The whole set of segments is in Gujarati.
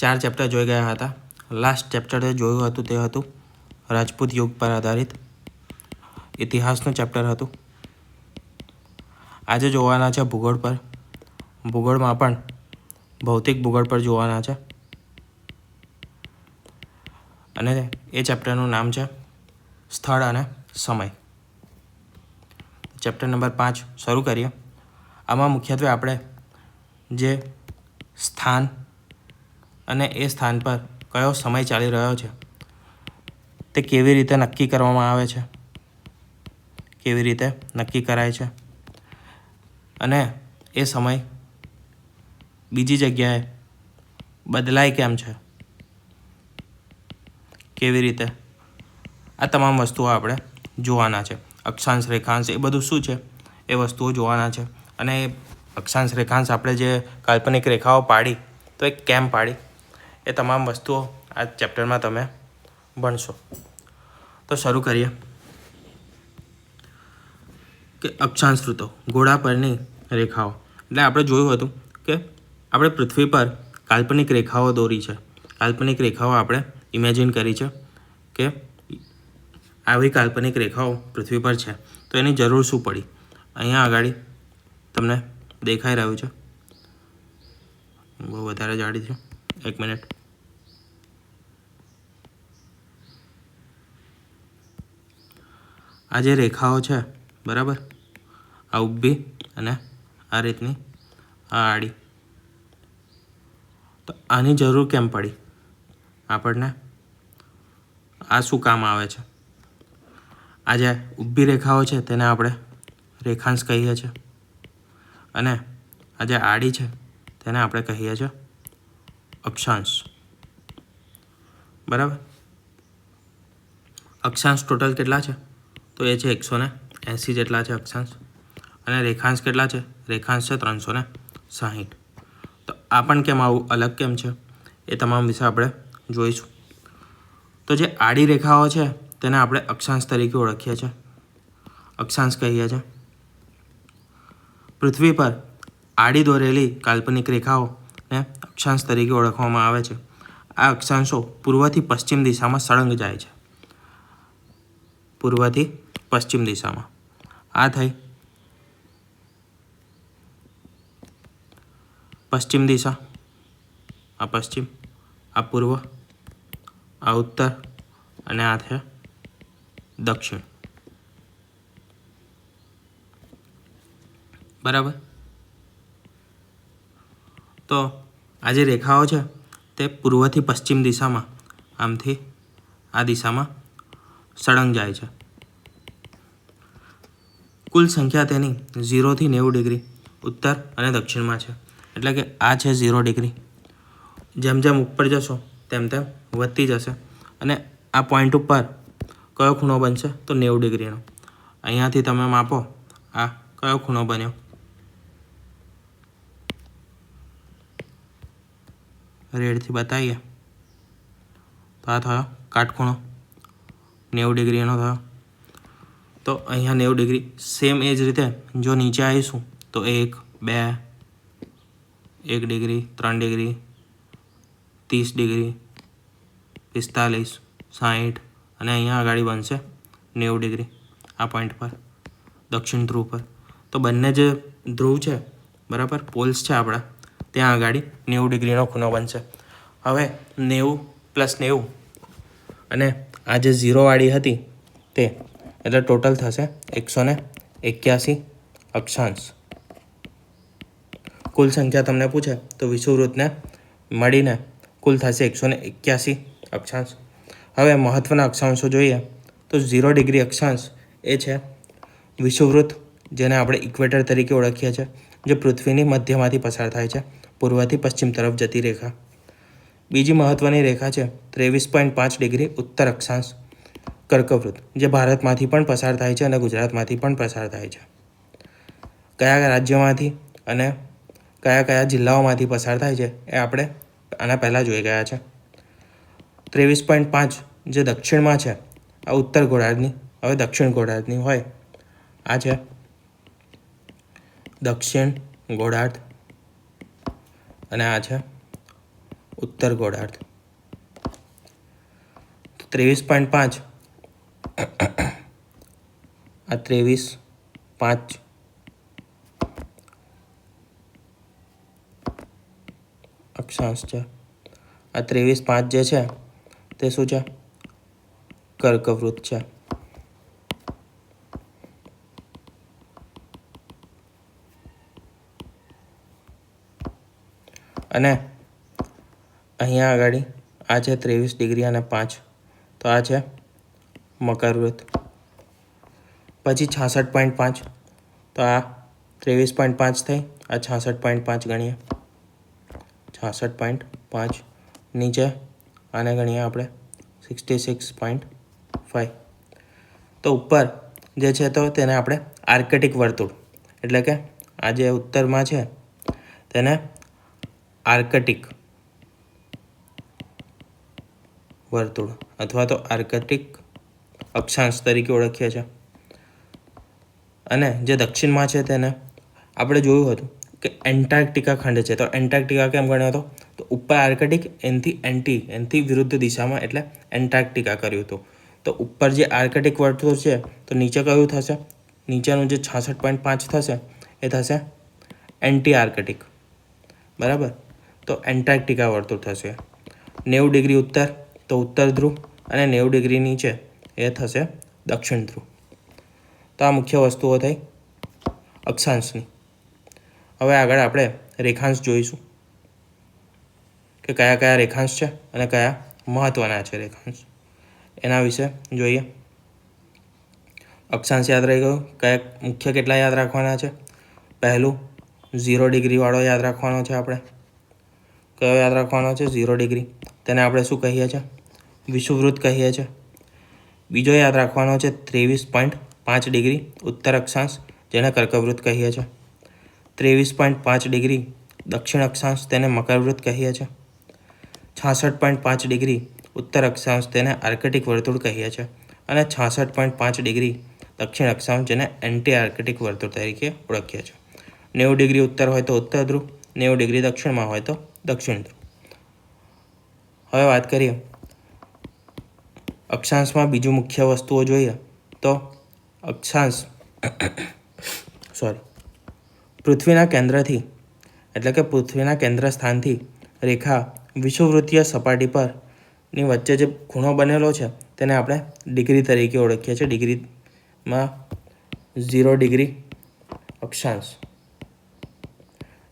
ચાર ચેપ્ટર જોઈ ગયા હતા. લાસ્ટ ચેપ્ટર જે જોયું હતું તે હતું. રાજપૂત યુગ પર આધારિત ઇતિહાસનું ચેપ્ટર હતું. આજે જોવાના છે ભૂગોળ પર. ભૂગોળમાં પણ ભૌતિક ભૂગોળ પર જોવાના છે. અને એ ચેપ્ટરનું નામ છે સ્થળ અને સમય. ચેપ્ટર નંબર પાંચ શરૂ કરીએ. આમાં મુખ્યત્વે આપણે જે સ્થાન અને એ સ્થાન પર કયો સમય ચાલી રહ્યો છે? તે કેવી રીતે નક્કી કરવામાં આવે છે? કેવી રીતે નક્કી કરાય છે? અને એ સમય બીજી જગ્યાએ બદલાય કેમ છે? કેવી રીતે? આ તમામ વસ્તુઓ આપણે જોવાના છે. અક્ષાંશ, રેખાંશ એ બધું શું છે? એ વસ્તુઓ જોવાના છે. અને એ અક્ષાંશ, રેખાંશ આપણે જે કાલ્પનિક રેખાઓ પાડી, તો એ કેમ પાડી? એ તમામ વસ્તુઓ આ ચેપ્ટરમાં તમે ભણશો. તો શરૂ કરીએ. કે અક્ષાંશ ઘોડા પરની રેખાઓ. એટલે આપણે જોયું હતું કે આપણે પૃથ્વી પર કાલ્પનિક રેખાઓ દોરી છે. કાલ્પનિક રેખાઓ આપણે ઇમેજિન કરી છે કે આવી કાલ્પનિક રેખાઓ પૃથ્વી પર છે. તો એની જરૂર શું પડી? અહીંયા આગળ તમને દેખાઈ રહ્યું છે. બહુ વધારે જાડી છે એક મિનિટ. આ જે રેખાઓ છે, બરાબર? આ ઊભી અને આ રીતની આ આડી. તો આની જરૂર કેમ પડી? આપણને આ શું કામ આવે છે? આ જે ઊભી રેખાઓ છે, તેને આપણે રેખાંશ કહીએ છીએ. અને આ જે આડી છે, તેને આપણે કહીએ છીએ અક્ષાંશ. બરાબર? અક્ષાંશ ટોટલ કેટલા છે? તો એ છે એકસો ને એંસી જેટલા છે અક્ષાંશ. અને રેખાંશ કેટલા છે? રેખાંશ છે ત્રણસો ને સાહીઠ. તો આ પણ કેમ આવું અલગ કેમ છે? એ તમામ વિશે આપણે જોઈશું. તો જે આડી રેખાઓ છે, તેને આપણે અક્ષાંશ તરીકે ઓળખીએ છીએ. અક્ષાંશ કહીએ છીએ. પૃથ્વી પર આડી દોરેલી કાલ્પનિક રેખાઓને અક્ષાંશ તરીકે ઓળખવામાં આવે છે. આ અક્ષાંશો પૂર્વથી પશ્ચિમ દિશામાં સળંગ જાય છે. પૂર્વથી પશ્ચિમ દિશામાં. આ થઈ. પશ્ચિમ દિશા. આ પશ્ચિમ, આ પૂર્વ, આ ઉત્તર અને આ છે દક્ષિણ. બરાબર? તો આ જે રેખાઓ છે તે પૂર્વથી પશ્ચિમ દિશામાં, આમથી આ દિશામાં સળંગ જાય છે. કુલ સંખ્યા તેની ઝીરોથી નેવું ડિગ્રી ઉત્તર અને દક્ષિણમાં છે. એટલે કે આ છે ઝીરો ડિગ્રી. જેમ જેમ ઉપર જશો, તેમ તેમ વધતી જશે. અને આ પોઈન્ટ ઉપર કયો ખૂણો બનશે તો નેવું ડિગ્રીનો. અહીંયાથી તમે માપો, આ કયો ખૂણો બન્યો? રેડથી બતાવીએ. તો આ થયો કાટખૂણો. નેવું ડિગ્રીનો થયો. તો અહીંયા નેવું ડિગ્રી. સેમ એ જ રીતે જો નીચે આવીશું, તો એક, બે, એક ડિગ્રી, ત્રણ ડિગ્રી, ત્રીસ ડિગ્રી, પિસ્તાલીસ, સાહીઠ, અને અહીંયા આગળ બનશે નેવું ડિગ્રી આ પોઈન્ટ પર, દક્ષિણ ધ્રુવ પર. તો બંને જે ધ્રુવ છે, બરાબર પોલ્સ છે આપણા, ત્યાં આગળ નેવું ડિગ્રીનો ખૂણો બનશે. હવે નેવું પ્લસ નેવું, અને આ જે ઝીરોવાળી હતી તે, એટલે ટોટલ થશે એકસો ને એક્યાસી અક્ષાંશ. કુલ સંખ્યા તમને પૂછે તો વિષુવવૃત્તને મળીને કુલ થશે એકસો ને એક્યાસી અક્ષાંશ. હવે મહત્ત્વના અક્ષાંશો જોઈએ તો ઝીરો ડિગ્રી અક્ષાંશ એ છે વિષુવવૃત્ત, જેને આપણે ઇક્વેટર તરીકે ઓળખીએ છીએ, જે પૃથ્વીની મધ્યમાંથી પસાર થાય છે, પૂર્વથી પશ્ચિમ તરફ જતી રેખા. બીજી મહત્ત્વની રેખા છે ત્રેવીસ પોઈન્ટ પાંચ ડિગ્રી ઉત્તર અક્ષાંશ કર્કવૃત જે ભારતમાંથી પણ પસાર થાય છે અને ગુજરાતમાંથી પણ પસાર થાય છે. કયા રાજ્યોમાંથી અને કયા કયા જિલ્લાઓમાંથી પસાર થાય છે એ આપણે આના પહેલાં જોઈ ગયા છે. ત્રેવીસ પોઈન્ટ પાંચ જે દક્ષિણમાં છે, આ ઉત્તર ગોળાર્ધની, હવે દક્ષિણ ગોળાર્ધની હોય. આ છે દક્ષિણ ગોળાર્ધ અને આ છે ઉત્તર ગોળાર્ધ. ત્રેવીસ પોઈન્ટ પાંચ. આ ત્રેવીસ પાંચ. અક્ષાંશ છે. આ ત્રેવીસ પાંચ જે છે, તે શું છે? કર્કવૃત છે. અને અહીંયા આગળ આ છે ત્રેવીસ ડિગ્રી અને પાંચ. તો આ છે મકરવૃત પછી છાસઠ પોઈન્ટ પાંચ. તો આ ત્રેવીસ પોઈન્ટ પાંચ થઈ. આ છાસઠ પોઈન્ટ પાંચ ગણીએ. છાસઠ પોઈન્ટ પાંચ. નીચે આને ગણીએ આપણે સિક્સટી સિક્સ પોઈન્ટ ફાઈવ. તો ઉપર જે છે તો તેને આપણે આર્કેટિક વર્તુળ. એટલે કે આ જે ઉત્તરમાં છે તેને આર્કટિક વર્તુળ અથવા તો આર્કટિક અક્ષાંશ તરીકે ઓળખીએ છીએ. અને જે દક્ષિણમાં છે તેને આપણે જોયું હતું કે એન્ટાર્કટિકા ખંડ છે. તો એન્ટાર્કટિકા કેમ ગણ્યો હતો? તો ઉપર આર્કટિક, એનથી એન્ટી, એનથી વિરુદ્ધ દિશામાં એટલે એન્ટાર્કટિકા કર્યું હતું. તો ઉપર જે આર્કટિક વર્તુળ છે, તો નીચે કયું થશે? નીચેનું જે છાસઠ પોઈન્ટ પાંચ થશે, એ થશે એન્ટી આર્કટિક. બરાબર? તો એન્ટાર્કટિકા વર્તુળ થશે. નેવું ડિગ્રી ઉત્તર તો ઉત્તર ધ્રુવ અને નેવું ડિગ્રી નીચે એ થશે દક્ષિણ ધ્રુવ. તો આ મુખ્ય વસ્તુઓ થઈ અક્ષાંશની. હવે આગળ આપણે રેખાંશ જોઈશું કે કયા કયા રેખાંશ છે અને કયા મહત્ત્વના છે રેખાંશ. એના વિશે જોઈએ. અક્ષાંશ યાદ રહી ગયું. કયા મુખ્ય કેટલા યાદ રાખવાના છે? પહેલું, ઝીરો ડિગ્રીવાળો યાદ રાખવાનો છે આપણે. કયો યાદ રાખવાનો છે? Zero degree. તેને આપણે શું કહીએ છીએ? વિષુવવૃત્ત કહીએ છીએ બીજો યાદ રાખવાનો છે, ત્રેવીસ પોઈન્ટ પાંચ ડિગ્રી ઉત્તર અક્ષાંશ, જેને કર્કવૃત્ત કહીએ છીએ ત્રેવીસ પોઈન્ટ પાંચ ડિગ્રી દક્ષિણ અક્ષાંશ, તેને મકરવૃત્ત કહીએ છીએ છાસઠ પોઈન્ટ પાંચ ડિગ્રી ઉત્તર અક્ષાંશ, તેને આર્કટિક વર્તુળ કહીએ છીએ અને છાસઠ પોઈન્ટ પાંચ ડિગ્રી દક્ષિણ અક્ષાંશ, જેને એન્ટી આર્કેટિક વર્તુળ તરીકે ઓળખીએ છીએ નેવું ડિગ્રી ઉત્તર હોય તો ઉત્તર ધ્રુવ, નેવું ડિગ્રી દક્ષિણમાં હોય તો દક્ષિણ ધ્રુવ. હવે વાત કરીએ અક્ષાંશમાં બીજું મુખ્ય વસ્તુઓ જોઈએ તો અક્ષાંશ સોરી પૃથ્વીના કેન્દ્રથી, એટલે કે પૃથ્વીના કેન્દ્ર સ્થાનથી રેખા વિષુવવૃત્તીય સપાટી પરની વચ્ચે જે ખૂણો બનેલો છે તેને આપણે ડિગ્રી તરીકે ઓળખીએ છીએ. ડિગ્રીમાં ઝીરો ડિગ્રી અક્ષાંશ.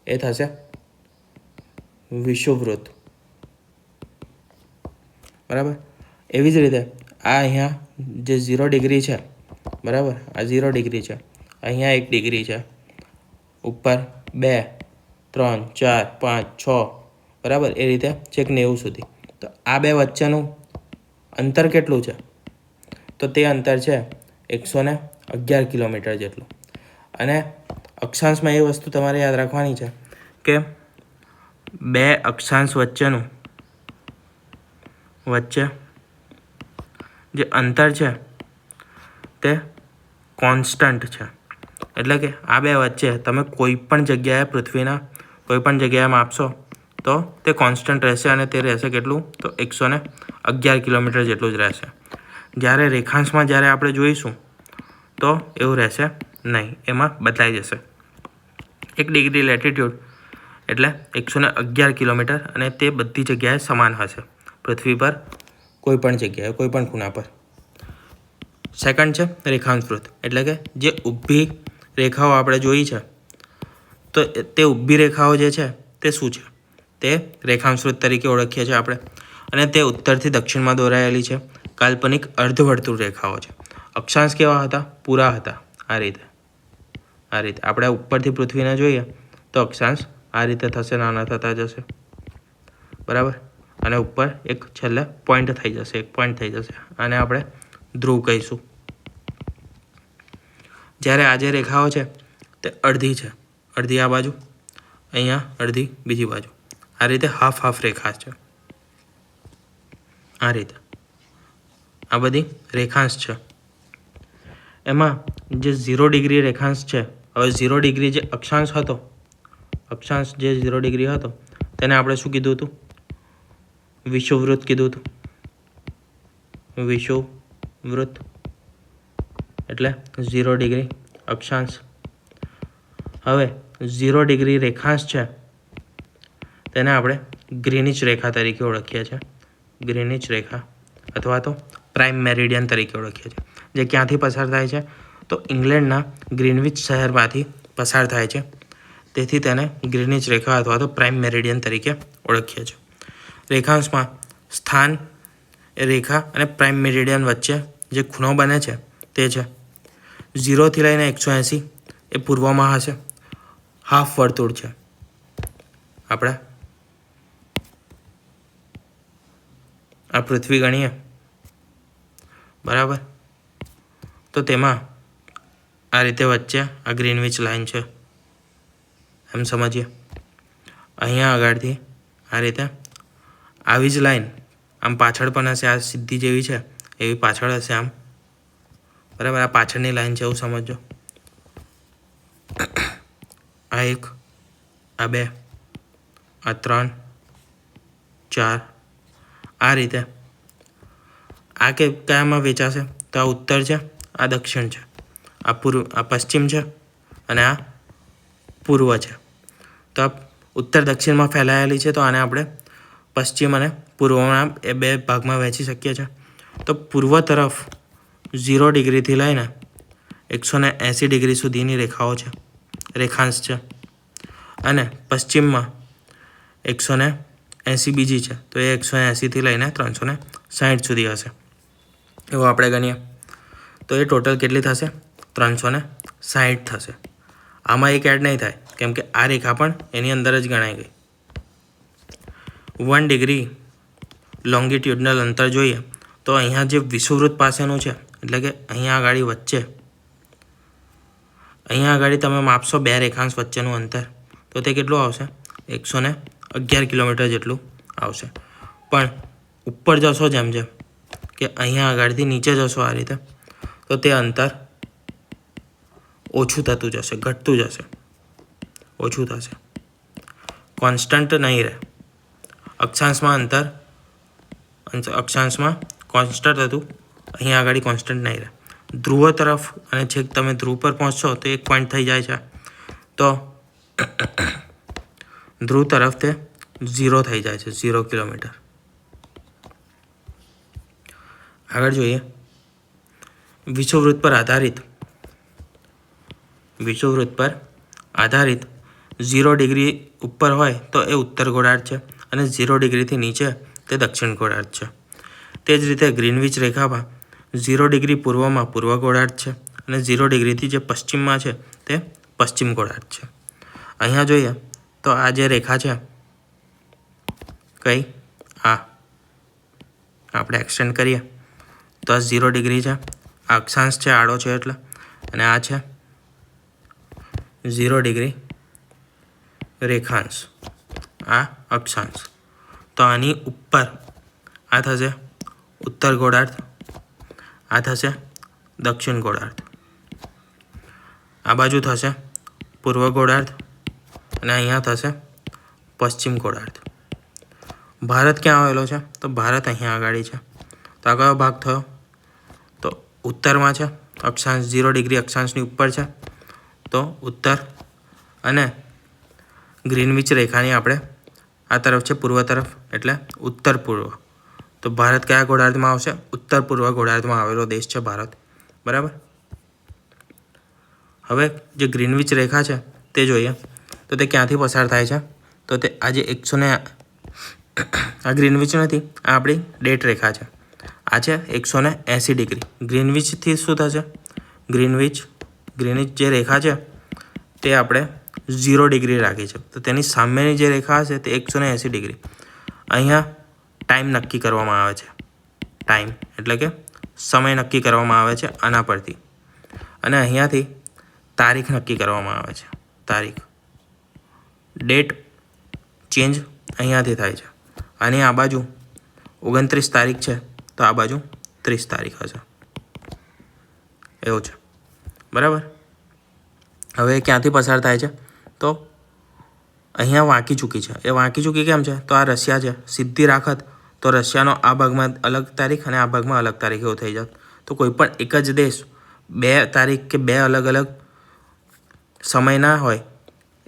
એ થશે વિષુવવૃત્ત. બરાબર? એવી જ રીતે આ અહીંયા જે ઝીરો ડિગ્રી છે, બરાબર? આ ઝીરો ડિગ્રી છે. અહીંયા એક ડિગ્રી છે. ઉપર બે, ત્રણ, ચાર, પાંચ, છ, બરાબર? એ રીતે છેક નેવું સુધી. તો આ બે વચ્ચેનું અંતર કેટલું છે? તો તે અંતર છે એકસો ને અગિયાર કિલોમીટર જેટલું. અને અક્ષાંશમાં એ વસ્તુ તમારે યાદ રાખવાની છે કે બે અક્ષાંશ વચ્ચેનું વચ્ચે જે અંતર છે, તે કોન્સ્ટન્ટ છે. એટલે કે આ બે વચ્ચે તમે કોઈ પણ જગ્યાએ પૃથ્વીના કોઈ પણ જગ્યાએ માપશો, તો તે કોન્સ્ટન્ટ રહેશે અને તે રહેશે કેટલું? તો એકસો ને અગિયાર કિલોમીટર જેટલું જ રહેશે. જ્યારે રેખાંશમાં જ્યારે આપણે જોઈશું, તો એવું રહેશે નહીં. એમાં બદલાઈ જશે. એક ડિગ્રી લેટિટ્યૂડ એટલે એકસો ને અગિયાર કિલોમીટર અને તે બધી જગ્યાએ સમાન હશે. પૃથ્વી પર કોઈ પણ જગ્યાએ, કોઈ પણ ખૂણા પર. સેકન્ડ છે રેખાંશવૃત એટલે કે જે ઊભી રેખાઓ આપણે જોઈ છે, તો તે ઊભી રેખાઓ જે છે, તે શું છે? તે રેખાંશ તરીકે ઓળખીએ છીએ આપણે. અને તે ઉત્તરથી દક્ષિણમાં દોરાયેલી છે કાલ્પનિક અર્ધવર્તુળ રેખાઓ છે. અક્ષાંશ કેવા હતા? પૂરા હતા. આ રીતે. આ રીતે. આપણે ઉપરથી પૃથ્વીને જોઈએ, તો અક્ષાંશ આ રીતે થશે નાના થતા જશે. બરાબર? અને ઉપર એક છેલ્લે પોઈન્ટ થઈ જશે, એક પોઈન્ટ થઈ જશે. આને આપણે ધ્રુવ કહીશું. જ્યારે આ જે રેખાઓ છે, તે અડધી છે. અડધી આ બાજુ, અહીંયા અડધી બીજી બાજુ. આ રીતે હાફ હાફ રેખા છે. આ રીતે. આ બધી રેખાંશ છે. એમાં જે ઝીરો ડિગ્રી રેખાંશ છે, હવે ઝીરો ડિગ્રી જે અક્ષાંશ હતો, અક્ષાંશ જે ઝીરો ડિગ્રી હતો, તેને આપણે શું કીધું હતું? વિષુવવૃત્ત કીધું હતું. વિષુવવૃત્ત એટલે ઝીરો ડિગ્રી અક્ષાંશ. હવે ઝીરો ડિગ્રી રેખાંશ છે. તેને આપણે ગ્રીનિચ રેખા તરીકે ઓળખીએ છીએ. ગ્રીનિચ રેખા અથવા તો પ્રાઇમ મેરિડિયન તરીકે ઓળખીએ છીએ. જે ક્યાંથી પસાર થાય છે? તો ઇંગ્લેન્ડના ગ્રીનવિચ શહેરમાંથી પસાર થાય છે. તેથી તેને ગ્રીનિચ રેખા અથવા તો પ્રાઇમ મેરિડિયન તરીકે ઓળખીએ છીએ. રેખાંશમાં સ્થાન રેખા અને પ્રાઇમ મેરિડિયન વચ્ચે જે ખૂણો બને છે તે છે. ઝીરોથી લઈને એકસો એંસી એ પૂર્વમાં હશે. હાફ વર્તુળ છે. આપણે આ પૃથ્વી ગણીએ. બરાબર? તો તેમાં આ રીતે વચ્ચે આ ગ્રીનવિચ લાઈન છે. એમ સમજીએ. અહીંયા આગળથી આ રીતે આવી જ લાઈન. આમ પાછળ પણ હશે, આ સીધી જેવી છે, એવી પાછળ હશે આમ. બરાબર, આ પાછળની લાઈન છે, એવું સમજો આ એક, આ બે, આ ત્રણ, ચાર. આ રીતે. આ કે કયામાં વેચાશે? તો આ ઉત્તર છે, આ દક્ષિણ છે. આ પૂર્વ, આ પશ્ચિમ છે અને આ પૂર્વ છે. તો આ ઉત્તર દક્ષિણમાં ફેલાયેલી છે, તો આને આપણે પશ્ચિમ અને પૂર્વમાં એ બે ભાગમાં વહેંચી શકીએ છીએ. તો પૂર્વ તરફ ઝીરો ડિગ્રીથી લઈને એકસો ને એંસી ડિગ્રી સુધીની રેખાઓ છે, રેખાંશ છે. અને પશ્ચિમમાં એકસો ને એંસી બીજી છે, તો એ એકસો એંસીથી લઈને ત્રણસો ને સાઠ સુધી હશે. એવું આપણે ગણીએ. તો એ ટોટલ કેટલી થશે? ત્રણસો ને સાઠ થશે. આમાં એક એડ નહીં થાય, કેમ કે આ રેખા પણ એની અંદર જ ગણાઈ ગઈ. વન ડિગ્રી લોંગિટ્યુડનલ અંતર જોઈએ, તો અહીંયા જે વિષુવવૃત્ત પાસેનું છે, એટલે કે અહીંયા આગળ વચ્ચે, અહીંયા આગળ તમે માપશો બે રેખાંશ વચ્ચેનું અંતર, તો તે કેટલું આવશે? એકસો ને અગિયાર કિલોમીટર જેટલું આવશે. પણ ઉપર જશો જેમ જેમ કે અહીંયા આગળથી નીચે જશો આ રીતે, તો તે અંતર ઓછું થતું જશે, ઘટતું જશે, ઓછું થશે. કોન્સ્ટન્ટ નહીં રહે. અક્ષાંશમાં અંતર અક્ષાંશમાં કોન્સ્ટન્ટ હતું. અહીંયા આગળ કોન્સ્ટન્ટ નહીં રહે. ધ્રુવ તરફ અને છેક તમે ધ્રુવ પર પહોંચશો તો એક પોઈન્ટ થઈ જાય છે. તો ધ્રુવ તરફ તે ઝીરો થઈ જાય છે ઝીરો કિલોમીટર. આગળ જોઈએ. વિષુવવૃત્ત પર આધારિત. વિષુવવૃત્ત પર આધારિત. ઝીરો ડિગ્રી ઉપર હોય તો એ ઉત્તર ગોળાર્ધ છે. અને ઝીરો ડિગ્રીથી નીચે તે દક્ષિણ ગોળાર્ધ છે. તે જ રીતે ગ્રીનવિચ રેખામાં ઝીરો ડિગ્રી પૂર્વમાં પૂર્વ ગોળાર્ધ છે અને ઝીરો ડિગ્રીથી જે પશ્ચિમમાં છે તે પશ્ચિમ ગોળાર્ધ છે. અહીંયા જોઈએ તો આ જે રેખા છે, કઈ? આ. આપણે એક્સટેન્ડ કરીએ. તો આ ઝીરો ડિગ્રી છે. આ અક્ષાંશ છે, આડો છે એટલે. અને આ છે ઝીરો ડિગ્રી રેખાંશ. આ અક્ષાંશ. તો આની ઉપર આ થશે ઉત્તર ગોળાર્ધ, આ થશે દક્ષિણ ગોળાર્ધ. આ બાજુ થશે પૂર્વ ગોળાર્ધ અને અહીંયા થશે પશ્ચિમ ગોળાર્ધ. ભારત ક્યાં આવેલો છે? તો ભારત અહીંયા આગળ છે. તો આ કયો ભાગ થયો? તો ઉત્તરમાં છે, અક્ષાંશ ઝીરો ડિગ્રી અક્ષાંશની ઉપર છે. તો ઉત્તર અને ગ્રીનવિચ રેખાની આપણે આ તરફ છે, પૂર્વ તરફ, એટલે ઉત્તર પૂર્વ. તો ભારત કયા ગોળાર્ધમાં આવશે? ઉત્તર પૂર્વ ગોળાર્ધમાં આવેલો દેશ છે ભારત. બરાબર? હવે જે ગ્રીનવિચ રેખા છે, તે જોઈએ. તો તે ક્યાંથી પસાર થાય છે? તો તે આજે એકસો ને આ ગ્રીનવિચ નથી, આ આપણી ડેટ રેખા છે. આ છે એકસો ને એંસી ડિગ્રી. ગ્રીનવિચથી શું થશે? ગ્રીનવિચ ગ્રીનવિચ જે રેખા છે, તે આપણે ઝીરો ડિગ્રી રાખી છે. તો તેની સામેની જે રેખા હશે તે એકસો ને એંસી ડિગ્રી. અહીંયા ટાઈમ નક્કી કરવામાં આવે છે. ટાઈમ એટલે કે સમય નક્કી કરવામાં આવે છે આના પરથી. અને અહીંયાથી તારીખ નક્કી કરવામાં આવે છે. તારીખ. ડેટ ચેન્જ અહીંયાથી થાય છે. અને આ બાજુ ઓગણત્રીસ તારીખ છે, તો આ બાજુ ત્રીસ તારીખ હશે. એવું છે. બરાબર? હવે ક્યાંથી પસાર થાય છે? તો અહીંયા વાંકી ચૂકી છે. એ વાંકી ચૂકી કેમ છે? તો આ રશિયા છે. સીધી રાખત તો રશિયાનો આ ભાગમાં અલગ તારીખ અને આ ભાગમાં અલગ તારીખ એવું થઈ જાત. તો કોઈ પણ એક જ દેશ બે તારીખ કે બે અલગ અલગ સમય ના હોય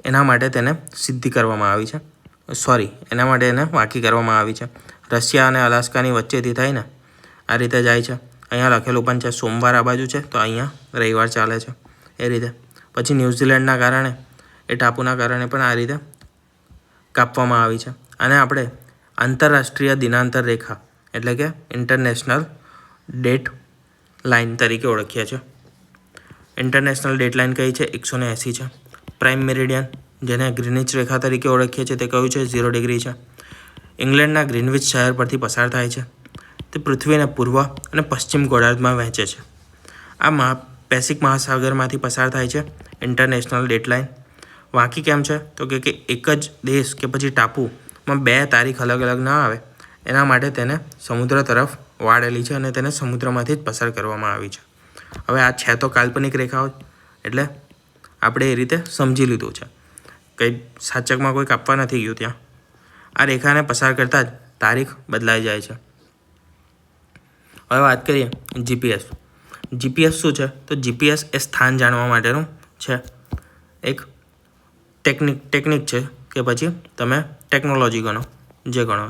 એના માટે તેને સિદ્ધિ કરવામાં આવી છે. સોરી, એના માટે એને વાંકી કરવામાં આવી છે. રશિયા અને અલાસ્કાની વચ્ચેથી થઈને આ રીતે જાય છે. અહીંયા લખેલું પણ છે, સોમવાર આ બાજુ છે, તો અહીંયા રવિવાર ચાલે છે. એ રીતે. પછી ન્યૂઝીલેન્ડના કારણે એ ટાપુના કારણે પણ આ રીતે કાપવામાં આવી છે. અને આપણે આંતરરાષ્ટ્રીય દિનાંતર રેખા, એટલે કે ઇન્ટરનેશનલ ડેટ લાઇન તરીકે ઓળખીએ છીએ. ઇન્ટરનેશનલ ડેટ લાઇન કઈ છે? એકસો ને એંસી છે. પ્રાઇમ મેરિડિયન જેને ગ્રીનિચ રેખા તરીકે ઓળખીએ છીએ, તે કયું છે? ઝીરો ડિગ્રી છે. ઇંગ્લેન્ડના ગ્રીનવિચ શહેર પરથી પસાર થાય છે. તે પૃથ્વીને પૂર્વ અને પશ્ચિમ ગોળાર્ધમાં વહેંચે છે. આ મહા પેસિક મહાસાગરમાંથી પસાર થાય છે. ઇન્ટરનેશનલ ડેટલાઇન વાંકી કેમ છે? તો કે કે એક જ દેશ કે પછી ટાપુમાં બે તારીખ અલગ અલગ ન આવે. એના માટે તેને સમુદ્ર તરફ વાળેલી છે અને તેને સમુદ્રમાંથી જ પસાર કરવામાં આવી છે. હવે આ છે તો કાલ્પનિક રેખાઓ એટલે આપણે એ રીતે સમજી લીધું છે. કંઈ સાચકમાં કોઈ કાપવા નથી ગયું ત્યાં. આ રેખાને પસાર કરતાં જ તારીખ બદલાઈ જાય છે. હવે વાત કરીએ જીપીએસ જીપીએસ શું છે? તો જીપીએસ એ સ્થાન જાણવા માટેનું છે. એક ટેકનિક ટેકનિક છે કે પછી તમે ટેકનોલોજી ગણો, જે ગણો.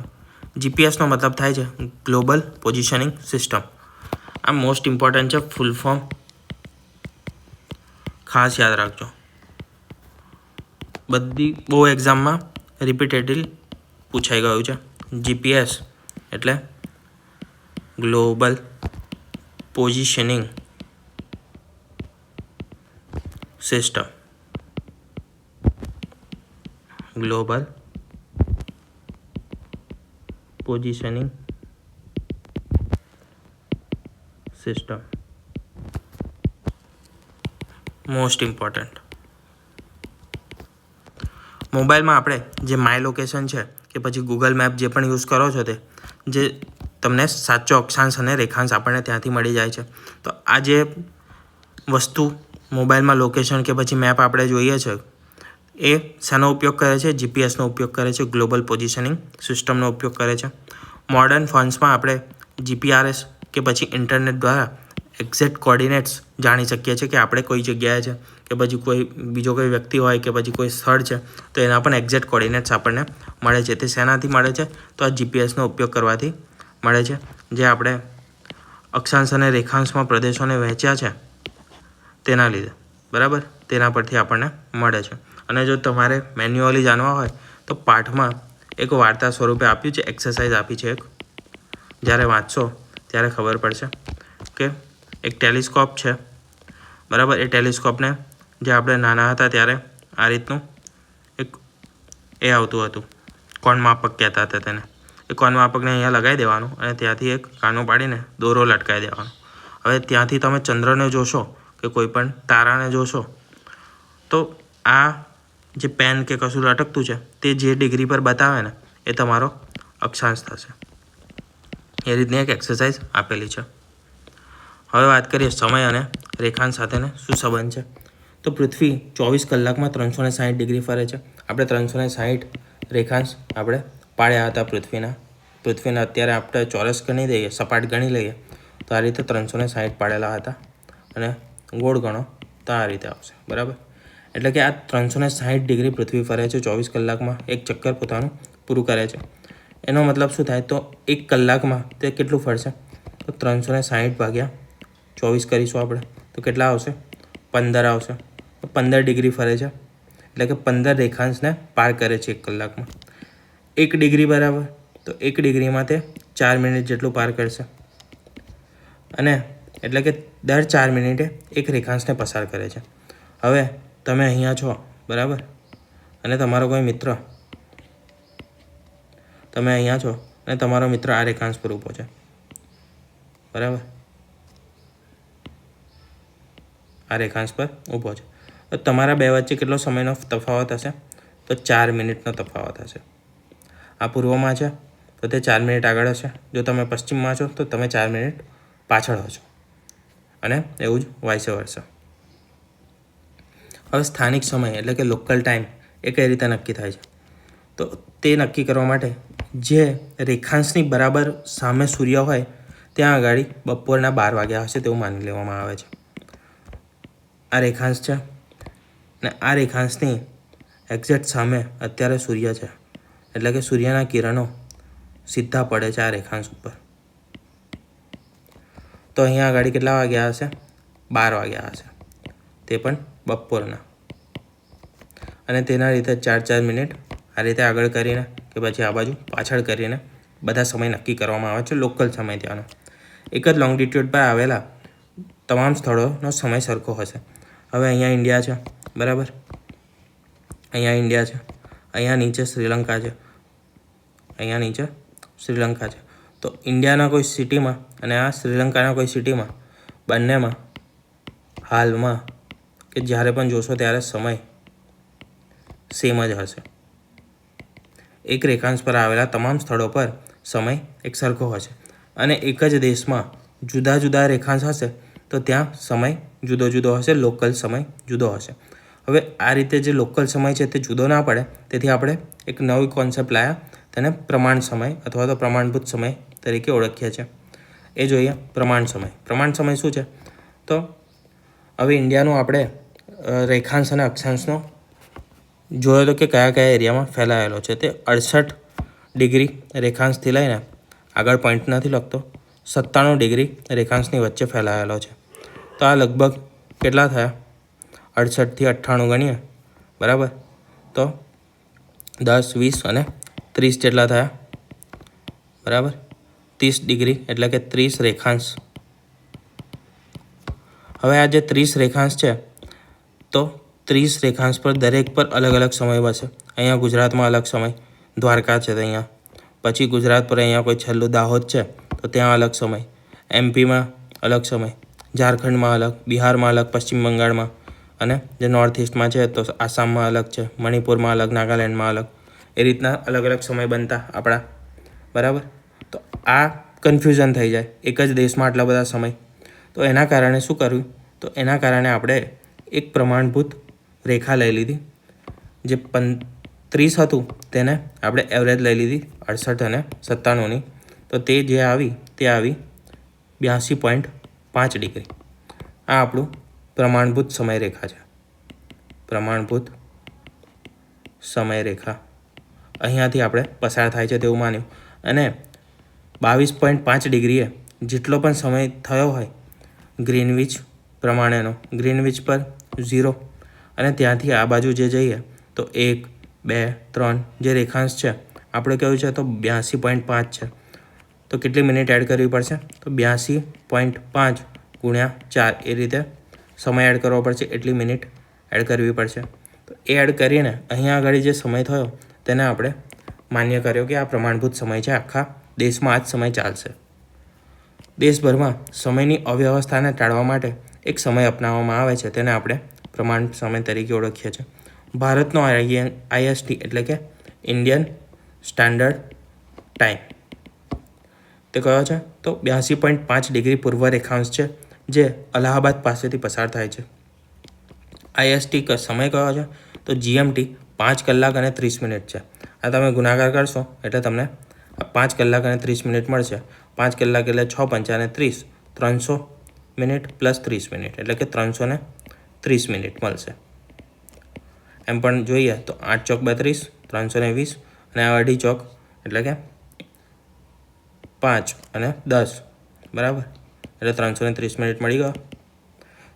જીપીએસનો મતલબ થાય છે ગ્લોબલ પોઝિશનિંગ સિસ્ટમ. આ મોસ્ટ ઇમ્પોર્ટન્ટ છે ફૂલ ફોર્મ ખાસ યાદ રાખજો. બધી બહુ એક્ઝામમાં રિપીટેડલી પૂછાઈ ગયું છે. જીપીએસ એટલે global positioning system. Global positioning system most important મોબાઈલમાં આપણે જે માય લોકેશન છે, કે પછી ગૂગલ મેપ જે પણ યુઝ કરો છો તે, જે તમને સાચો અક્ષાંશ અને રેખાંશ આપણને ત્યાંથી મળી જાય છે. તો આ જે વસ્તુ મોબાઈલમાં લોકેશન કે પછી મેપ આપણે જોઈએ છે એ શાનો ઉપયોગ કરે છે? જીપીએસનો ઉપયોગ કરે છે? ગ્લોબલ પોઝિશનિંગ સિસ્ટમનો ઉપયોગ કરે છે? મોડર્ન ફોન્સમાં આપણે જીપીઆરએસ કે પછી ઇન્ટરનેટ દ્વારા એક્ઝેક્ટ કોર્ડિનેટ્સ જાણી શકીએ છીએ કે આપણે કોઈ જગ્યાએ છે, કે પછી કોઈ બીજો કોઈ વ્યક્તિ હોય કે પછી કોઈ સ્થળ છે, તો એના પણ એક્ઝેક્ટ કોર્ડિનેટ્સ આપણને મળે છે. તે શેનાથી મળે છે? તો આ જીપીએસનો ઉપયોગ કરવાથી મળે છે. જે આપણે અક્ષાંશ અને રેખાંશમાં પ્રદેશોને વહેંચ્યા છે, તેના લીધે. બરાબર? તેના પરથી આપણને મળે છે. અને જો તમારે મેન્યુઅલી જાણવા હોય, તો પાઠમાં એક વાર્તા સ્વરૂપે આપ્યું છે એક્સરસાઇઝ આપી છે એક. જ્યારે વાંચશો, ત્યારે ખબર પડશે કે એક ટેલિસ્કોપ છે. બરાબર, એ ટેલિસ્કોપને જે આપણે નાના હતા ત્યારે આ રીતનું એક એ આવતું હતું. કોણ માપક કહેતા હતા તેને. એ કોણ માપકને અહીંયા લગાવી દેવાનું અને ત્યાંથી એક કાનો પાડીને દોરો લટકાવી દેવાનો. હવે ત્યાંથી તમે ચંદ્રને જોશો કે કોઈ પણ તારાને જોશો, તો આ જે પેન કે કશું લટકતું છે, તે જે ડિગ્રી પર બતાવે ને, એ તમારો અક્ષાંશ થશે. એ રીતની એક એક્સરસાઇઝ આપેલી છે. હવે વાત કરીએ સમય અને રેખાંશ સાથેને, શું સંબંધ છે? તો પૃથ્વી ચોવીસ કલાકમાં ત્રણસો ને સાહીઠ ડિગ્રી ફરે છે. આપણે ત્રણસો ને સાઠ રેખાંશ આપણે પાડ્યા હતા પૃથ્વીના. પૃથ્વીના અત્યારે આપણે ચોરસ ગણી દઈએ, સપાટ ગણી લઈએ, તો આ રીતે ત્રણસો ને સાઠ પાડેલા હતા. અને ગોળ ગણો, તો આ રીતે આવશે. બરાબર? એટલે કે આ ત્રણસો ને સાઠ ડિગ્રી પૃથ્વી ફરે છે ચોવીસ કલાકમાં. એક ચક્કર પોતાનું પૂરું કરે છે. એનો મતલબ શું થાય? તો એક કલાકમાં તે કેટલું ફરશે? તો ત્રણસો ને સાઠ ભાગ્યા ચોવીસ કરીશું આપણે. તો કેટલા આવશે? પંદર આવશે. તો પંદર ડિગ્રી ફરે છે. એટલે કે પંદર રેખાંશને પાર કરે છે એક કલાકમાં. એક ડિગ્રી બરાબર. તો એક ડિગ્રીમાં તે ચાર મિનિટ જેટલું પાર કરશે. અને એટલે કે દર ચાર મિનિટે એક રેખાંશને પસાર કરે છે. હવે તમે અહીંયા છો, બરાબર? અને તમારો કોઈ મિત્ર? તમે અહીંયા છો અને તમારો મિત્ર આ રેખાંશ પર ઊભો છે. બરાબર? આ રેખાંશ પર ઊભો છે. તો તમારા બે વચ્ચે કેટલો સમયનો તફાવત હશે? તો ચાર મિનિટનો તફાવત હશે. આ પૂર્વમાં છે, તો તે ચાર મિનિટ આગળ હશે. જો તમે પશ્ચિમમાં છો, તો તમે ચાર મિનિટ પાછળ હશો. અને એવું જ વાયસે વર્ષે હવે સ્થાનિક સમય એટલે કે લોકલ ટાઈમ એ કઈ રીતે નક્કી થાય છે? તો તે નક્કી કરવા માટે જે રેખાંશની બરાબર સામે સૂર્ય હોય, ત્યાં આગળ બપોરના બાર વાગ્યા હશે તેવું માની લેવામાં આવે છે. આ રેખાંશ છે ને આ રેખાંશની એક્ઝેક્ટ સામે અત્યારે સૂર્ય છે. એટલે કે સૂર્યના કિરણો સીધા પડે છે આ રેખાંશ ઉપર. તો અહીંયા આગળ કેટલા વાગ્યા હશે? બાર વાગ્યા હશે. તે પણ બપોરના. અને તેના રીતે ચાર ચાર મિનિટ આ રીતે આગળ કરીને કે પછી આ બાજુ પાછળ કરીને બધા સમય નક્કી કરવામાં આવે છે, લોકલ સમય ત્યાંનો. એક જ લોંગિટ્યુડ પર આવેલા તમામ સ્થળોનો સમય સરખો હશે. હવે અહીંયા ઇન્ડિયા છે, બરાબર? અહીંયા ઇન્ડિયા છે, અહીંયા નીચે શ્રીલંકા છે, અહીંયા નીચે શ્રીલંકા છે. તો ઇન્ડિયાના કોઈ સિટીમાં અને આ શ્રીલંકાના કોઈ સિટીમાં બંનેમાં હાલમાં કે જ્યારે પણ જોશો ત્યારે સમય સેમ જ હશે. એક રેખાંશ પર આવેલા તમામ સ્થળો પર સમય એક સરખો હશે. અને એક જ દેશમાં જુદા જુદા રેખાંશ હશે, તો ત્યાં સમય જુદો જુદો હશે, લોકલ સમય જુદો હશે. હવે આ રીતે જે લોકલ સમય છે તે જુદો ના પડે, તેથી આપણે એક નવી કોન્સેપ્ટ લાયા, તેને પ્રમાણ સમય અથવા તો પ્રમાણભૂત સમય તરીકે ઓળખીએ છીએ. એ જોઈએ પ્રમાણ સમય. પ્રમાણ સમય શું છે? તો હવે ઇન્ડિયાનું આપણે રેખાંશ અને અક્ષાંશનો જોયો તો કે કયા કયા એરિયામાં ફેલાયેલો છે તે અડસઠ ડિગ્રી રેખાંશથી લઈને આગળ પોઈન્ટ નથી લખતો, સત્તાણું ડિગ્રી રેખાંશની વચ્ચે ફેલાયેલો છે. તો આ લગભગ કેટલા થયા? અડસઠથી અઠ્ઠાણું ગણીએ, બરાબર? તો દસ, વીસ અને ત્રીસ જેટલા થયા, બરાબર? ત્રીસ ડિગ્રી એટલે કે ત્રીસ રેખાંશ હવે આ જે ત્રીસ રેખાંશ છે, તો ત્રીસ રેખાંશ પર દરેક પર અલગ અલગ સમય બસે. અહીંયા ગુજરાતમાં અલગ સમય. દ્વારકા છે અહીંયા. પછી ગુજરાત પર અહીંયા કોઈ છેલ્લું દાહોદ છે, તો ત્યાં અલગ સમય. એમપીમાં અલગ સમય. ઝારખંડમાં અલગ, બિહારમાં અલગ, પશ્ચિમ બંગાળમાં. અને જે નોર્થ ઇસ્ટમાં છે, તો આસામમાં અલગ છે, મણિપુરમાં અલગ, નાગાલેન્ડમાં અલગ. એ રીતના અલગ અલગ સમય બનતા આપણા. બરાબર? તો આ કન્ફ્યુઝન થઈ જાય. એક જ દેશમાં આટલા બધા સમય. તો એના કારણે શું કર્યું? તો એના કારણે આપણે એક પ્રમાણભૂત રેખા લઈ લીધી, જે પં, ત્રીસ હતું તેને આપણે એવરેજ લઈ લીધી, અડસઠ અને સત્તાણુંની. તો તે જે આવી, તે આવી બ્યાસી પોઈન્ટ પાંચ ડિગ્રી. આ આપણું પ્રમાણભૂત સમયરેખા છે. પ્રમાણભૂત સમયરેખા. અહીંયાથી આપણે પસાર થાય છે તેવું માન્યું. અને બાવીસ પોઈન્ટ પાંચ ડિગ્રીએ જેટલો પણ સમય થયો હોય ગ્રીનવિચ પ્રમાણેનો. ગ્રીનવિચ પર ઝીરો. અને ત્યાંથી આ બાજુ જે જઈએ, તો એક, બે, ત્રણ જે રેખાંશ છે, આપણે કહ્યું છે, તો બ્યાસી પોઈન્ટ પાંચ છે. તો કેટલી મિનિટ એડ કરવી પડશે? તો બ્યાસી પોઈન્ટ પાંચ ગુણ્યા ચાર. એ રીતે સમય એડ કરવો પડશે, એટલી મિનિટ એડ કરવી પડશે. તો એ એડ કરીને અહીંયા આગળ જે સમય થયો, તેને આપણે માન્ય કર્યો કે આ પ્રમાણભૂત સમય છે, આખા દેશમાં આ જ સમય ચાલશે. દેશભરમાં સમયની અવ્યવસ્થાને ટાળવા માટે એક સમય અપનાવવામાં આવે છે, તેને આપણે પ્રમાણ સમય તરીકે ઓળખીએ છીએ. ભારતનો આઈએસટી એટલે કે ઇન્ડિયન સ્ટાન્ડર્ડ ટાઈમ. તે કયો છે? તો બ્યાસી પોઈન્ટ પાંચ ડિગ્રી પૂર્વ રેખાંશ છે, જે અલ્હાબાદ પાસેથી પસાર થાય છે. આઈએસટી સમય કયો છે? તો જીએમટી પાંચ કલાક અને ત્રીસ મિનિટ છે. આ તમે ગુણાકાર કરશો એટલે તમને પાંચ કલાક અને ત્રીસ મિનિટ મળશે. પાંચ કલાક એટલે છ પંચાને ત્રીસ, ત્રણસો મિનિટ પ્લસ ત્રીસ મિનિટ, એટલે કે ત્રણસો ને ત્રીસ મિનિટ મળશે. એમ પણ જોઈએ તો આઠ ચોક બત્રીસ, ત્રણસો ને વીસ અને અઢી ચોક, એટલે કે પાંચ અને દસ, બરાબર? એટલે ત્રણસો ને ત્રીસ મિનિટ મળી ગયો.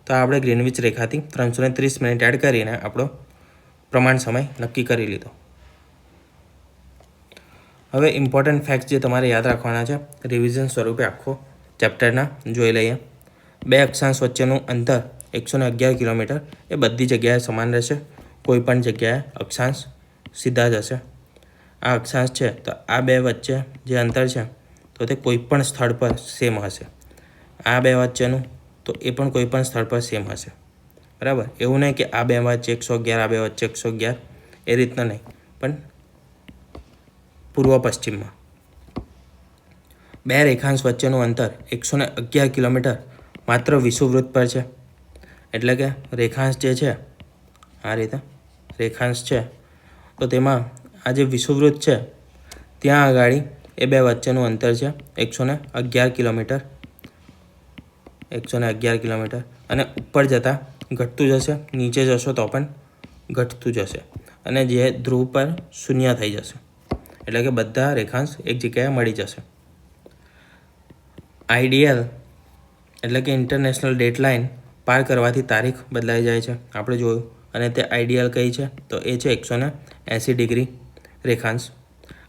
તો આપણે ગ્રીનવિચ રેખાથી ત્રણસો ને ત્રીસ મિનિટ એડ કરીને આપણો પ્રમાણ સમય નક્કી કરી લીધો. હવે ઇમ્પોર્ટન્ટ ફેક્ટ જે તમારે યાદ રાખવાના છે રિવિઝન સ્વરૂપે આખો ચેપ્ટરના જોઈ લઈએ. બે અક્ષાંશ વચ્ચેનું અંતર એકસો ને અગિયાર કિલોમીટર, એ બધી જગ્યાએ સમાન રહેશે. કોઈ પણ જગ્યાએ અક્ષાંશ સીધા જ હશે. આ અક્ષાંશ છે, તો આ બે વચ્ચે જે અંતર છે, તો તે કોઈ પણ સ્થળ પર સેમ હશે. આ બે વચ્ચેનું, તો એ પણ કોઈ પણ સ્થળ પર સેમ હશે. બરાબર? એવું નહીં કે આ બે વચ્ચે એકસો અગિયાર, આ બે વચ્ચે એકસો અગિયાર, એ રીતના નહીં. પણ પૂર્વ પશ્ચિમમાં બે રેખાંશ વચ્ચેનું અંતર એકસો ને અગિયાર કિલોમીટર માત્ર વિષુવવૃત્ત પર છે. એટલે કે રેખાંશ જે છે, આ રીતે રેખાંશ છે, તો તેમાં આ જે વિષુવવૃત્ત છે, ત્યાં આગાડી એ બે વચ્ચેનું અંતર છે, એકસો ને અગિયાર કિલોમીટર. એકસો ને અગિયાર કિલોમીટર. અને ઉપર જતાં ઘટતું જશે, નીચે જશો તો પણ ઘટતું જશે. અને જે ધ્રુવ પર શૂન્ય થઈ જશે. એટલે કે બધા રેખાંશ એક જગ્યાએ મળી જશે. આઈડીએલ એટલે કે ઇન્ટરનેશનલ ડેડલાઇન પાર કરવાથી તારીખ બદલાઈ જાય છે. આપણે જોયું. અને તે આઈડીએલ કઈ છે? તો એ છે એકસો ને એંસી ડિગ્રી રેખાંશ.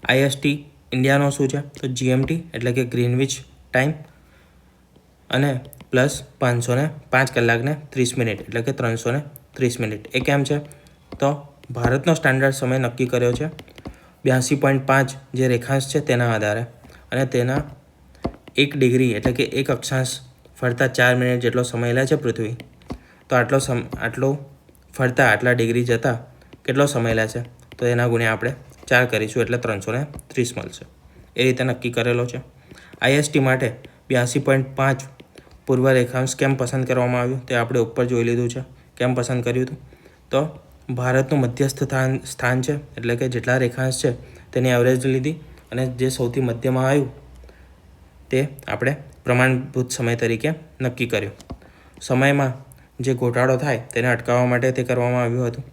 આઈએસટી ઇન્ડિયાનો શું છે? તો જીએમટી એટલે કે ગ્રીનવિચ ટાઈમ. અને પ્લસ પાંચસો ને પાંચ કલાકને ત્રીસ મિનિટ એટલે કે ત્રણસો ત્રીસ મિનિટ. એ કેમ છે? તો ભારતનો સ્ટાન્ડર્ડ સમય નક્કી કર્યો છે. બ્યાસી પોઈન્ટ પાંચ જે રેખાંશ છે તેના આધારે. અને તેના એક ડિગ્રી એટલે કે એક અક્ષાંશ ફરતા ચાર મિનિટ જેટલો સમય લે છે પૃથ્વી. તો આટલો સમ, આટલો ફરતા આટલા ડિગ્રી જતાં કેટલો સમય લે છે? તો એના ગુણ્યા આપણે ચાર કરીશું એટલે ત્રણસો ને ત્રીસ મળશે. એ રીતે નક્કી કરેલો છે. આઈએસટી માટે બ્યાસી પોઈન્ટ પાંચ પૂર્વ રેખાંશ કેમ પસંદ કરવામાં આવ્યું તે આપણે ઉપર જોઈ લીધું છે. કેમ પસંદ કર્યું હતું? તો ભારતનું મધ્યસ્થ સ્થાન સ્થાન છે, એટલે કે જેટલા રેખાંશ છે, તેની એવરેજ લીધી અને જે સૌથી મધ્યમાં આવ્યું, તે આપણે પ્રમાણભૂત સમય તરીકે નક્કી કર્યું. સમયમાં જે ઘોટાળો થાય, તેને અટકાવવા માટે તે કરવામાં આવ્યું હતું.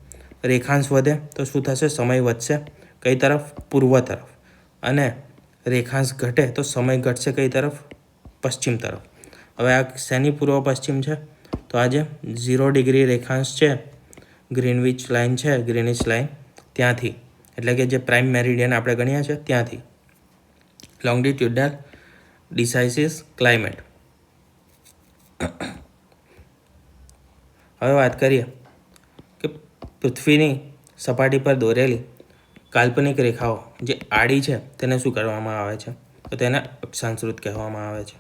રેખાંશ વધે તો શું થશે? સમય વધશે કઈ તરફ? પૂર્વ તરફ. અને રેખાંશ ઘટે તો સમય ઘટશે કઈ તરફ? પશ્ચિમ તરફ. હવે આ શેની પૂર્વ પશ્ચિમ છે? તો આ જે ઝીરો ડિગ્રી રેખાંશ છે ગ્રીનવિચ લાઇન છે, ગ્રીનિચ લાઇન ત્યાંથી. એટલે કે જે પ્રાઇમ મેરિડિયન આપણે ગણ્યા છે, ત્યાંથી. લોંગિટ્યુડનલ ડિસાઇસિસ ક્લાઇમેટ હવે વાત કરીએ કે પૃથ્વીની સપાટી પર દોરેલી કાલ્પનિક રેખાઓ જે આડી છે, તેને શું કરવામાં આવે છે? તો તેને અક્ષાંશવૃત્ત કહેવામાં આવે છે.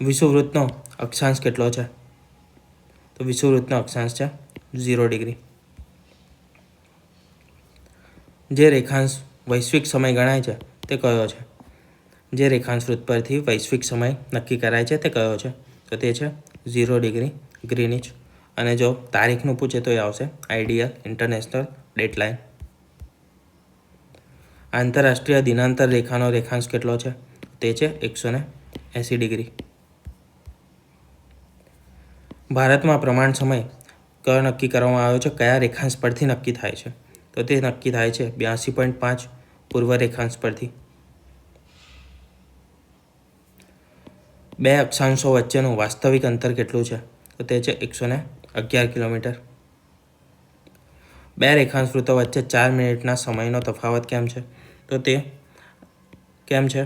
વિષુવવૃત્તનો અક્ષાંશ કેટલો છે? તો વિષુવવૃત્તનો અક્ષાંશ છે. Zero degree. જે રેખાંશ વૈશ્વિક સમય ગણાય છે તે કયો છે? જે રેખાંશ વૃત્ત પરથી વૈશ્વિક સમય નક્કી કરાય છે તે કયો છે? તો તે છે ઝીરો ડિગ્રી, ગ્રીનિચ. અને જો તારીખનું પૂછે તો એ આવશે આઈડિયલ ઇન્ટરનેશનલ ડેટલાઇન આંતરરાષ્ટ્રીય દિનાંતર રેખાનો રેખાંશ કેટલો છે? તે છે એકસો ને એંસી ડિગ્રી. ભારતમાં પ્રમાણ સમય કયો નક્કી કરવામાં આવ્યો છે, કયા રેખાંશ પરથી નક્કી થાય છે? તો તે નક્કી થાય છે બ્યાસી પોઈન્ટ પાંચ પૂર્વ રેખાંશ પરથી. બે અક્ષાંશો વચ્ચેનું વાસ્તવિક અંતર કેટલું છે? તો તે છે એકસો ને અગિયાર કિલોમીટર. બે રેખાંશ વૃત્તો વચ્ચે ચાર મિનિટના સમયનો તફાવત કેમ છે? તો તે કેમ છે?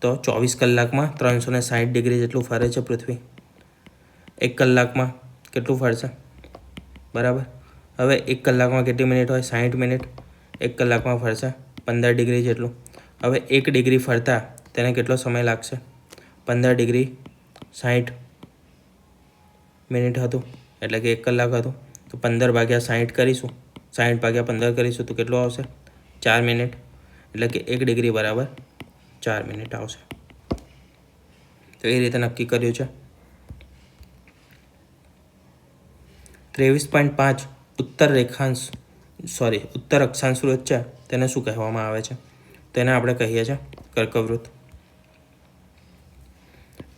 તો ચોવીસ કલાકમાં ત્રણસો ને સાઠ ડિગ્રી જેટલું ફરે છે પૃથ્વી. એક કલાકમાં કેટલું ફરશે? બરાબર. હવે એક કલાકમાં કેટલી મિનિટ હોય? સાઠ મિનિટ. એક કલાકમાં ફરશે પંદર ડિગ્રી જેટલું. હવે એક ડિગ્રી ફરતા તેને કેટલો સમય લાગશે? પંદર ડિગ્રી સાઠ મિનિટ હતું. એટલે કે એક કલાક હતું. તો પંદર ભાગ્યા સાઠ કરીશું. સાઠ ભાગ્યા પંદર કરીશું તો કેટલું આવશે? ચાર મિનિટ. એટલે કે એક ડિગ્રી બરાબર ચાર મિનિટ આવશે. તો એ રીતે નક્કી કર્યું છે. ત્રેવીસ પોઈન્ટ પાંચ ઉત્તર રેખાંશ સોરી ઉત્તર અક્ષાંશ વૃત્ત છે તેને શું કહેવામાં આવે છે? તેને આપણે કહીએ છીએ કર્કવૃત્ત.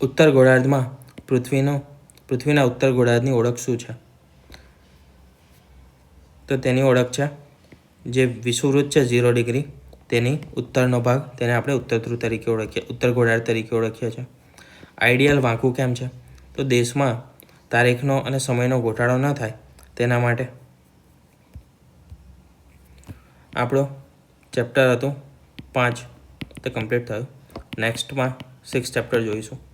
ઉત્તર ગોળાર્ધમાં પૃથ્વીનો, પૃથ્વીના ઉત્તર ગોળાર્ધની ઓળખ શું છે? તો તેની ઓળખ છે જે વિષુવૃત્ત છે ઝીરો ડિગ્રી તેની ઉત્તરનો ભાગ તેને આપણે ઉત્તર ધ્રુવ તરીકે ઓળખીએ, ઉત્તર ગોળાર્ધ તરીકે ઓળખીએ છીએ. આઈડિયલ વાંકું કેમ છે? તો દેશમાં તારીખનો અને સમયનો ગોટાળો ન થાય તેના માટે આપણો ચેપ્ટર હતું પાંચ તે કમ્પ્લીટ થયું. નેક્સ્ટમાં સિક્સ ચેપ્ટર જોઈશું.